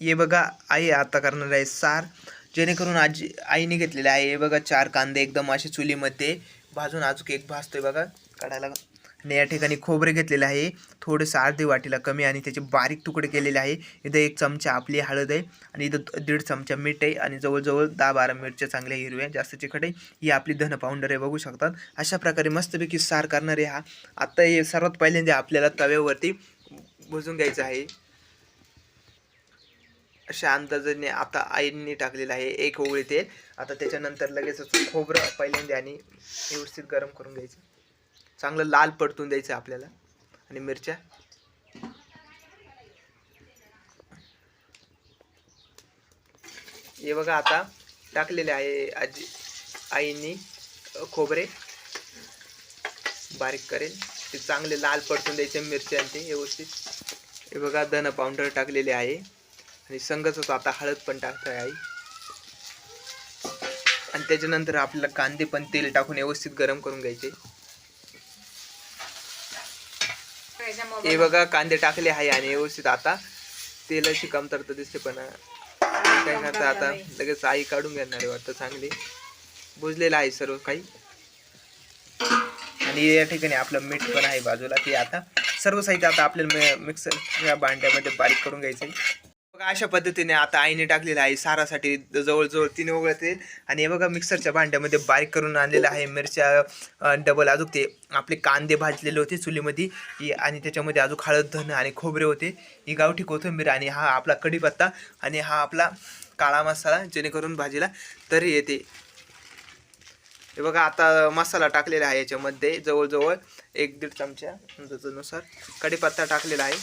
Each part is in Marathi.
हे बघा आई आता करणार आहे सार. जेणेकरून आजी आईने घेतलेले आहे. हे बघा चार कांदे एकदम असे चुलीमध्ये भाजून अजून एक भाजतोय बघा. काढायला आणि या ठिकाणी खोबरे घेतलेले आहे. थोडंसं अर्धी वाटीला कमी आणि त्याचे बारीक तुकडे केलेले आहे. इथं एक चमचा आपली हळद आहे आणि इथं दीड चमचा मीठ आहे आणि जवळजवळ दहा बारा मिरच्या चांगल्या हिरव्या जास्त चिकट आहे. ही आपली धन पावडर आहे बघू शकतात. अशा प्रकारे मस्तपैकी सार करणारे हा. आत्ता हे सर्वात पहिल्यांदा आपल्याला तव्यावरती भुजून घ्यायचं आहे. अशा अंदाजाने आता आईंनी टाकलेलं आहे एक ओवळी तेल. आता त्याच्यानंतर लगेचच खोबरं पहिल्यांदा आणि व्यवस्थित गरम करून घ्यायचं. चांगलं लाल पडतून द्यायचं आपल्याला. आणि मिरच्या. हे बघा आता टाकलेले आहे आजी आईंनी खोबरे. बारीक करेल. ते चांगले लाल पडतून द्यायचे मिरच्या आणि ते व्यवस्थित. हे बघा धन पावडर टाकलेले आहे. आणि संगच आता हळद पण टाकतोय आई. आणि त्याच्यानंतर आपल्याला कांदे पण तेल टाकून व्यवस्थित गरम करून घ्यायचे. हे बघा कांदे टाकले आहे आणि व्यवस्थित आता तेलाची कमतरता दिसते पण काय करता आता? लगेच आई काढून घेणार आहे वाटतं चांगली. बुजलेलं आहे सर्व काही. आणि या ठिकाणी आपलं मीठ पण आहे बाजूला ते आता. सर्व साहित्य आता आपल्याला मिक्सर या भांड्यामध्ये बारीक करून घ्यायचं आहे बघा अशा पद्धतीने आता आईने टाकलेलं आहे सारासाठी जवळजवळ तीन वगळते आणि हे बघा मिक्सरच्या भांड्यामध्ये बारीक करून आणलेलं आहे मिरच्या डबल अजून ते आपले कांदे भाजलेले होते चुलीमध्ये. आणि त्याच्यामध्ये अजून हळद धन आणि खोबरे होते. ही गावठी कोथिंबीर आणि हा आपला कढीपत्ता आणि हा आपला काळा मसाला जेणेकरून भाजीला तरी येते. हे बघा आता मसाला टाकलेला आहे याच्यामध्ये जवळजवळ एक दीड चमच्या अंदाजानुसार कढीपत्ता टाकलेला आहे.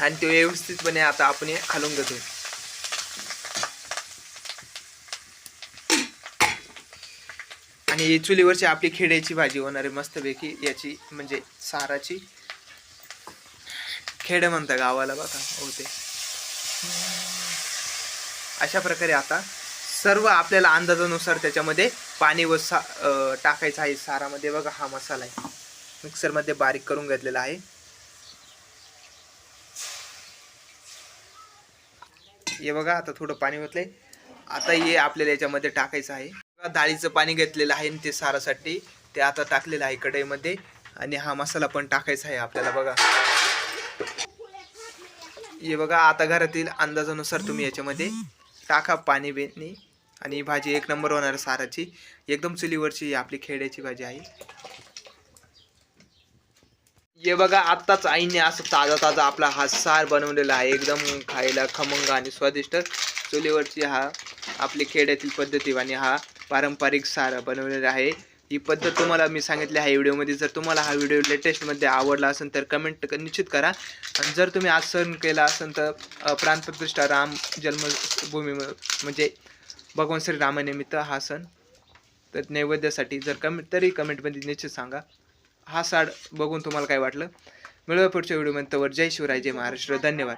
आणि ते व्यवस्थितपणे आता आपण हे खालून घेतो. आणि चुलीवरची आपली खेड्याची भाजी होणारी मस्तपैकी. याची म्हणजे साराची. खेड म्हणता गावाला बघा होते. अशा प्रकारे आता सर्व आपल्याला अंदाजानुसार त्याच्यामध्ये पाणी व सा टाकायचं आहे. सारामध्ये बघा हा मसाला आहे. मिक्सरमध्ये बारीक करून घेतलेला आहे. हे बघा आता थोडं पाणी होतलंय आता हे आपल्याला याच्यामध्ये टाकायचं आहे. बघा, डाळीचं पाणी घेतलेलं आहे आणि ते सारासाठी. ते आता टाकलेलं आहे कढईमध्ये. आणि हा मसाला पण टाकायचा आहे आपल्याला बघा. हे बघा आता घरातील अंदाजानुसार तुम्ही याच्यामध्ये टाका पाणी बिणी. आणि भाजी एक नंबर होणार साराची. एकदम चुलीवरची आपली खेड्याची भाजी आहे. हे बघा आत्ताच आईने असं ताजा ताजा आपला हा सार बनवलेला आहे. एकदम खायला खमंग आणि स्वादिष्ट. चुलीवरची हा आपली खेड्यातील पद्धती आणि हा पारंपरिक सार बनवलेला आहे. ही पद्धत तुम्हाला मी सांगितली आहे व्हिडिओमध्ये. जर तुम्हाला हा व्हिडिओ लेटेस्टमध्ये आवडला असेल तर कमेंट निश्चित करा. आणि जर तुम्ही आज सण केला असेल तर अ, राम जन्मभूमी म्हणजे भगवान श्री रामानिमित्त हा सण तर नैवेद्यासाठी जर कमेंट तरी कमेंटमध्ये निश्चित सांगा. हा साड बघून तुम्हाला काय वाटलं? मिळूया पुढच्या व्हिडिओमध्ये. तवर जय शिवराय जय महाराष्ट्र. धन्यवाद.